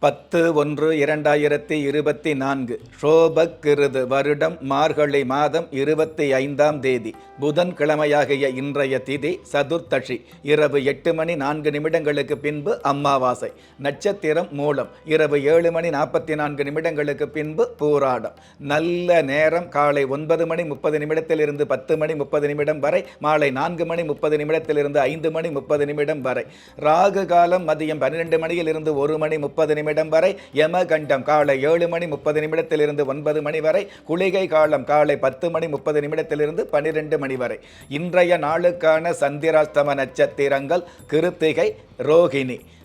பத்து ஒன்று இரண்டாயிரத்தி இருபத்தி நான்கு. ஷோபக்கிருது வருடம் மார்கழி மாதம் இருபத்தி ஐந்தாம் தேதி. புதன் கிழமையாகிய இன்றைய திதி சதுர்த்தஷி இரவு எட்டு மணி நான்கு நிமிடங்களுக்கு பின்பு அம்மாவாசை. நட்சத்திரம் மூலம். இரவு ஏழு மணி நாற்பத்தி நான்கு நிமிடங்களுக்கு பின்பு பூராடம். நல்ல நேரம் காலை ஒன்பது மணி முப்பது நிமிடத்திலிருந்து பத்து மணி முப்பது நிமிடம் வரை. மாலை நான்கு மணி முப்பது நிமிடத்திலிருந்து ஐந்து மணி முப்பது நிமிடம் வரை. ராகு காலம் மதியம் பன்னிரெண்டு மணியிலிருந்து ஒரு மணி முப்பது நிமிடம் வரை யமகண்டம். காலை ஏழு மணி முப்பது நிமிடத்திலிருந்து ஒன்பது மணி வரை குளிகை காலம் காலை பத்து மணி முப்பது நிமிடத்திலிருந்து பனிரெண்டு மணி வரை. இன்றைய நாளுக்கான சந்திராஸ்தம நட்சத்திரங்கள் கிருத்திகை ரோகிணி.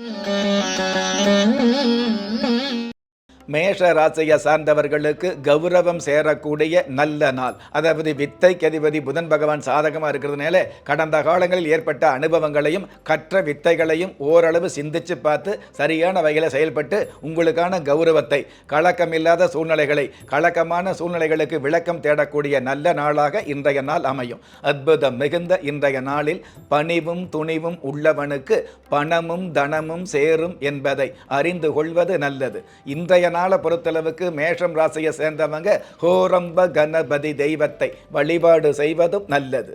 Mm-hmm. மேஷ ராசியை சார்ந்தவர்களுக்கு கௌரவம் சேரக்கூடிய நல்ல நாள். அதாவது வித்தை கதிபதி புதன் பகவான் சாதகமாக இருக்கிறதுனால கடந்த காலங்களில் ஏற்பட்ட அனுபவங்களையும் கற்ற வித்தைகளையும் ஓரளவு சிந்திச்சு பார்த்து சரியான வகையில் செயல்பட்டு உங்களுக்கான கௌரவத்தை கலக்கமில்லாத சூழ்நிலைகளை கலக்கமான சூழ்நிலைகளுக்கு விளக்கம் தேடக்கூடிய நல்ல நாளாக இன்றைய நாள் அமையும். அற்புதம் மிகுந்த இன்றைய நாளில் பணிவும் துணிவும் உள்ளவனுக்கு பணமும் தனமும் சேரும் என்பதை அறிந்து கொள்வது நல்லது. இன்றைய நாள் பொறுத்தளவுக்கு மேஷம் ராசியை சேர்ந்தவங்க ஹோரம்ப கணபதி தெய்வத்தை வழிபாடு செய்வதும் நல்லது.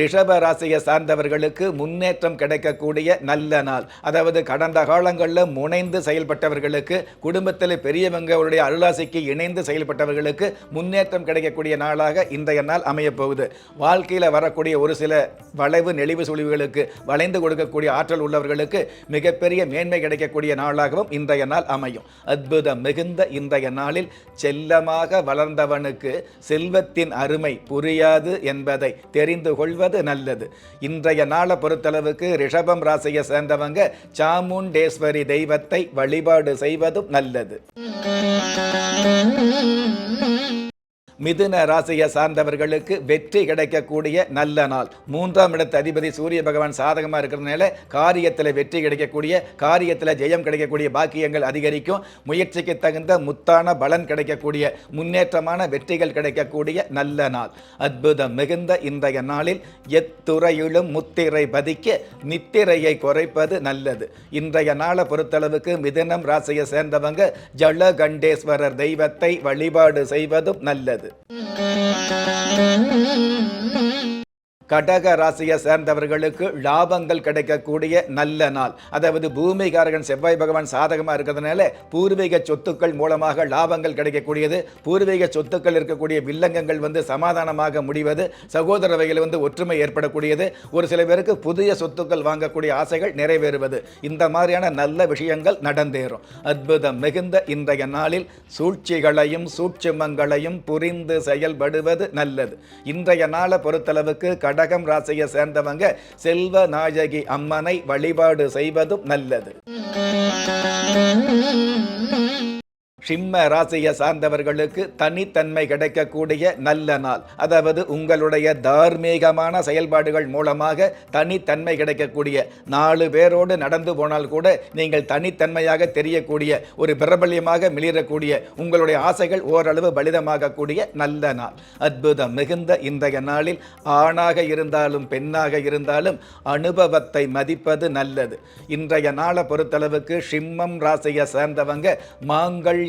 ரிஷப ராசியை சார்ந்தவர்களுக்கு முன்னேற்றம் கிடைக்கக்கூடிய நல்ல நாள். அதாவது கடந்த காலங்களில் முனைந்து செயல்பட்டவர்களுக்கு குடும்பத்தில் பெரியவங்களுடைய அருளாசிக்கு இணைந்து செயல்பட்டவர்களுக்கு முன்னேற்றம் கிடைக்கக்கூடிய நாளாக இன்றைய நாள் அமையப்போகுது வாழ்க்கையில் வரக்கூடிய ஒரு சில வளைவு நெளிவு சுழிவுகளுக்கு வளைந்து கொடுக்கக்கூடிய ஆற்றல் உள்ளவர்களுக்கு மிகப்பெரிய மேன்மை கிடைக்கக்கூடிய நாளாகவும் இன்றைய நாள் அமையும். அற்புதம் மிகுந்த இன்றைய நாளில் செல்லமாக வளர்ந்தவனுக்கு செல்வத்தின் அருமை புரியாது என்பதை தெரிந்து கொள்வது நல்லது. இன்றைய நாளை பொறுத்தளவுக்கு ரிஷபம் ராசியை சேர்ந்தவங்க சாமுண்டேஸ்வரி தெய்வத்தை வழிபாடு செய்வதும் நல்லது. மிதுன ராசியை சார்ந்தவர்களுக்கு வெற்றி கிடைக்கக்கூடிய நல்ல நாள். மூன்றாம் இடத்து அதிபதி சூரிய பகவான் சாதகமாக இருக்கிறதுனால காரியத்தில் வெற்றி கிடைக்கக்கூடிய காரியத்தில் ஜெயம் கிடைக்கக்கூடிய பாக்கியங்கள் அதிகரிக்கும். முயற்சிக்கு தகுந்த முத்தான பலன் கிடைக்கக்கூடிய முன்னேற்றமான வெற்றிகள் கிடைக்கக்கூடிய நல்ல நாள். அற்புதம் மிகுந்த இன்றைய நாளில் எத்துறையிலும் முத்திரை பதிக்க நித்திரையை குறைப்பது நல்லது. இன்றைய நாளை பொறுத்தளவுக்கு மிதுனம் ராசியை சேர்ந்தவங்க ஜலகண்டேஸ்வரர் தெய்வத்தை வழிபாடு செய்வதும் நல்லது. முடியாது கடக ராசியை சேர்ந்தவர்களுக்கு லாபங்கள் கிடைக்கக்கூடிய நல்ல நாள். அதாவது பூமிகாரகன் செவ்வாய் பகவான் சாதகமாக இருக்கிறதுனால பூர்வீக சொத்துக்கள் மூலமாக லாபங்கள் கிடைக்கக்கூடியது. பூர்வீக சொத்துக்கள் இருக்கக்கூடிய வில்லங்கங்கள் வந்து சமாதானமாக முடிவது சகோதர வகையில் வந்து ஒற்றுமை ஏற்படக்கூடியது. ஒரு சில பேருக்கு புதிய சொத்துக்கள் வாங்கக்கூடிய ஆசைகள் நிறைவேறுவது. இந்த மாதிரியான நல்ல விஷயங்கள் நடந்தேறும். அற்புதம் மிகுந்த இன்றைய நாளில் சூழ்ச்சிகளையும் சூட்சுமங்களையும் புரிந்து செயல்படுவது நல்லது. இன்றைய நாளை பொறுத்தளவுக்கு கடகம் ராசியை சேர்ந்தவங்க செல்வ நாயகி அம்மனை வழிபாடு செய்வதும் நல்லது. சிம்ம ராசியை சார்ந்தவர்களுக்கு தனித்தன்மை கிடைக்கக்கூடிய நல்ல நாள். அதாவது உங்களுடைய தார்மீகமான செயல்பாடுகள் மூலமாக தனித்தன்மை கிடைக்கக்கூடிய நாலு பேரோடு நடந்து போனால் கூட நீங்கள் தனித்தன்மையாக தெரியக்கூடிய ஒரு பிரபல்யமாக மிளிரக்கூடிய உங்களுடைய ஆசைகள் ஓரளவு பலிதமாகக்கூடிய நல்ல நாள். அற்புதம் மிகுந்த இன்றைய நாளில் ஆணாக இருந்தாலும் பெண்ணாக இருந்தாலும் அனுபவத்தை மதிப்பது நல்லது. இன்றைய நாளை பொறுத்தளவுக்கு சிம்மம் ராசியை சேர்ந்தவங்க மாங்கள்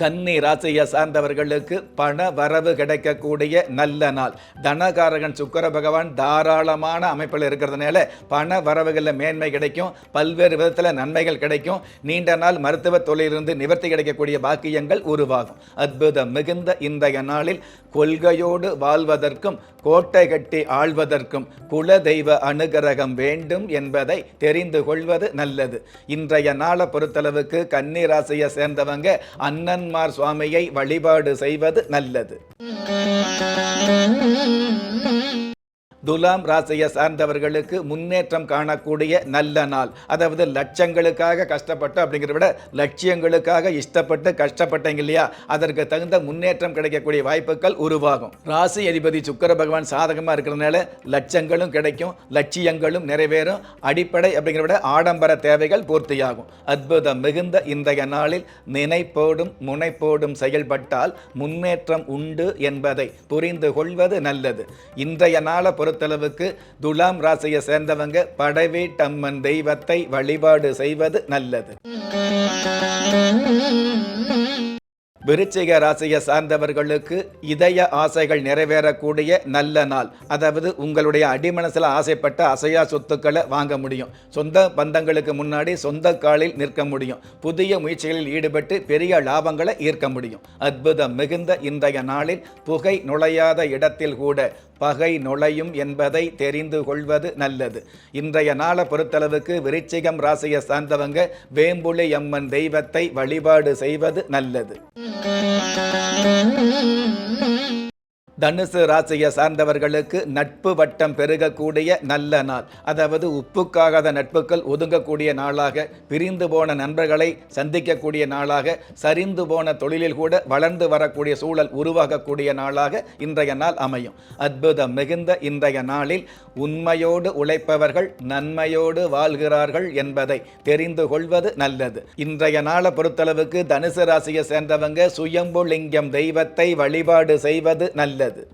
கன்னி ராசியை சார்ந்தவர்களுக்கு பண வரவு கிடைக்கக்கூடிய நல்ல நாள். தனகாரகன் சுக்கர பகவான் தாராளமான அமைப்பில் இருக்கிறதுனால பண வரவுகளில் மேன்மை கிடைக்கும். பல்வேறு விதத்தில் நன்மைகள் கிடைக்கும். நீண்ட நாள் மருத்துவ தொழிலிருந்து நிவர்த்தி கிடைக்கக்கூடிய பாக்கியங்கள் உருவாகும். அற்புதம் மிகுந்த இன்றைய நாளில் கொள்கையோடு வாழ்வதற்கும் கோட்டை கட்டி ஆள்வதற்கும் குல தெய்வ அனுகிரகம் வேண்டும் என்பதை தெரிந்து கொள்வது நல்லது. இன்றைய நாளை பொறுத்தளவுக்கு கன்னி ராசியை சேர்ந்தவங்க அண்ணன்மார் சுவாமியை வழிபாடு செய்வது நல்லது. துலாம் ராசியை சார்ந்தவர்களுக்கு முன்னேற்றம் காணக்கூடிய நல்ல நாள். அதாவது லட்சங்களுக்காக கஷ்டப்பட்டு அப்படிங்கிறத விட லட்சியங்களுக்காக இஷ்டப்பட்டு கஷ்டப்பட்டீங்க இல்லையா? அதற்கு தகுந்த முன்னேற்றம் கிடைக்கக்கூடிய வாய்ப்புகள் உருவாகும். ராசி அதிபதி சுக்கர பகவான் சாதகமாக இருக்கிறதுனால லட்சங்களும் கிடைக்கும் லட்சியங்களும் நிறைவேறும். அடிப்படை அப்படிங்கிறத விட ஆடம்பர தேவைகள் பூர்த்தியாகும். அற்புதம் மிகுந்த இன்றைய நாளில் நினைப்போடும் முனைப்போடும் செயல்பட்டால் முன்னேற்றம் உண்டு என்பதை புரிந்து கொள்வது நல்லது. இன்றைய நாளை பொறுத்தளவுக்கு துலாம் ராசியை சேர்ந்தவங்க படவேட்டம்மன் தெய்வத்தை வழிபாடு செய்வது நல்லது. விருச்சிக ராசியை சார்ந்தவர்களுக்கு இதய ஆசைகள் நிறைவேறக்கூடிய நல்ல நாள். அதாவது உங்களுடைய அடிமனசில் ஆசைப்பட்ட அசையா சொத்துக்களை வாங்க முடியும். சொந்த பந்தங்களுக்கு முன்னாடி சொந்த காலில் நிற்க முடியும். புதிய முயற்சிகளில் ஈடுபட்டு பெரிய லாபங்களை ஈர்க்க முடியும். அற்புதம் மிகுந்த இன்றைய நாளில் புகை நுழையாத இடத்தில் கூட பகை நுழையும் என்பதை தெரிந்து கொள்வது நல்லது. இன்றைய நாளை பொறுத்தளவுக்கு விருச்சிகம் ராசியை சார்ந்தவங்க வேம்புலி அம்மன் தெய்வத்தை வழிபாடு செய்வது நல்லது. Thank you. தனுசு ராசியை சார்ந்தவர்களுக்கு நட்பு வட்டம் பெருகக்கூடிய நல்ல நாள். அதாவது உப்புக்காகாத நட்புகள் ஒதுங்கக்கூடிய நாளாக பிரிந்து போன நண்பர்களை சந்திக்கக்கூடிய நாளாக சரிந்து போன தொழிலில் கூட வளர்ந்து வரக்கூடிய சூழல் உருவாகக்கூடிய நாளாக இன்றைய நாள் அமையும். அற்புதம் மிகுந்த இன்றைய நாளில் உண்மையோடு உழைப்பவர்கள் நன்மையோடு வாழ்கிறார்கள் என்பதை தெரிந்து கொள்வது நல்லது. இன்றைய நாளை பொறுத்தளவுக்கு தனுசு ராசியை சேர்ந்தவங்க சுயம்பு லிங்கம் தெய்வத்தை வழிபாடு செய்வது நல்லது. இருக்காது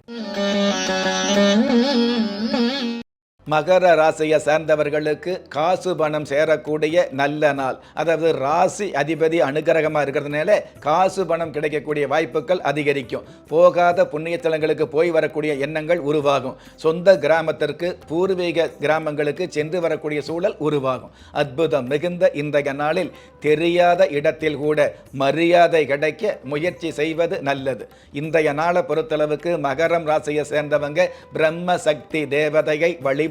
மகர ராசியை சேர்ந்தவர்களுக்கு காசு பணம் சேரக்கூடிய நல்ல நாள். அதாவது ராசி அதிபதி அனுகிரகமாக இருக்கிறதுனால காசு பணம் கிடைக்கக்கூடிய வாய்ப்புகள் அதிகரிக்கும். போகாத புண்ணியத்தலங்களுக்கு போய் வரக்கூடிய எண்ணங்கள் உருவாகும். சொந்த கிராமத்திற்கு பூர்வீக கிராமங்களுக்கு சென்று வரக்கூடிய சூழல் உருவாகும். அற்புதம் மிகுந்த இன்றைய நாளில் தெரியாத இடத்தில் கூட மரியாதை கிடைக்க முயற்சி செய்வது நல்லது. இன்றைய நாளை பொறுத்தளவுக்கு மகரம் ராசியை சேர்ந்தவங்க பிரம்ம சக்தி தேவதையை வழி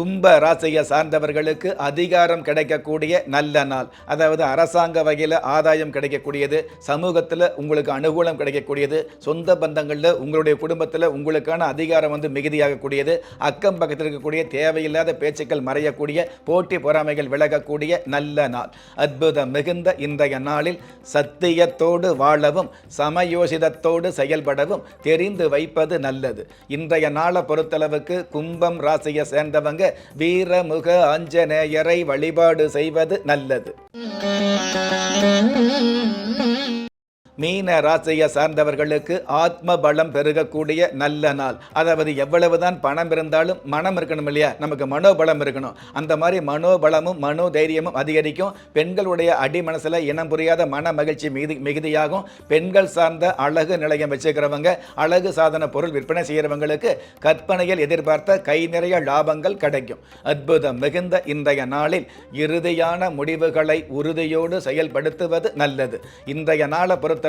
கும்ப ராசியை சார்ந்தவர்களுக்கு அதிகாரம் கிடைக்கக்கூடிய நல்ல நாள். அதாவது அரசாங்க வகையில் ஆதாயம் கிடைக்கக்கூடியது சமூகத்தில் உங்களுக்கு அனுகூலம் கிடைக்கக்கூடியது சொந்த பந்தங்களில் உங்களுடைய குடும்பத்தில் உங்களுக்கான அதிகாரம் வந்து மிகுதியாகக்கூடியது அக்கம் பக்கத்தில் இருக்கக்கூடிய தேவையில்லாத பேச்சுக்கள் மறையக்கூடிய போட்டி பொறாமைகள் விலகக்கூடிய நல்ல நாள். அற்புதம் மிகுந்த இன்றைய நாளில் சத்தியத்தோடு வாழவும் சமயோசிதத்தோடு செயல்படவும் தெரிந்து வைப்பது நல்லது. இன்றைய நாளை பொறுத்தளவுக்கு கும்பம் ராசியை சேர்ந்தவங்க வீரமுக ஆஞ்சநேயரை வழிபாடு செய்வது நல்லது. மீன ராசியை சார்ந்தவர்களுக்கு ஆத்ம பலம் பெருகக்கூடிய நல்ல நாள். அதாவது எவ்வளவுதான் பணம் இருந்தாலும் மனம் இருக்கணும் இல்லையா? நமக்கு மனோபலம் இருக்கணும். அந்த மாதிரி மனோபலமும் மனோ தைரியமும் அதிகரிக்கும். பெண்களுடைய அடி மனசில் இனம் புரியாத மன மகிழ்ச்சி மிகுதி மிகுதியாகும். பெண்கள் சார்ந்த அழகு நிலையம் வச்சுக்கிறவங்க அழகு சாதன பொருள் விற்பனை செய்கிறவங்களுக்கு கற்பனையில் எதிர்பார்த்த கை நிறைய லாபங்கள் கிடைக்கும். அற்புதம் மிகுந்த இன்றைய நாளில் இறுதியான முடிவுகளை உறுதியோடு செயல்படுத்துவது நல்லது. இன்றைய நாளை பொறுத்த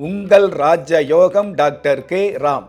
உங்கள் ராஜயோகம் டாக்டர் கே. ராம்.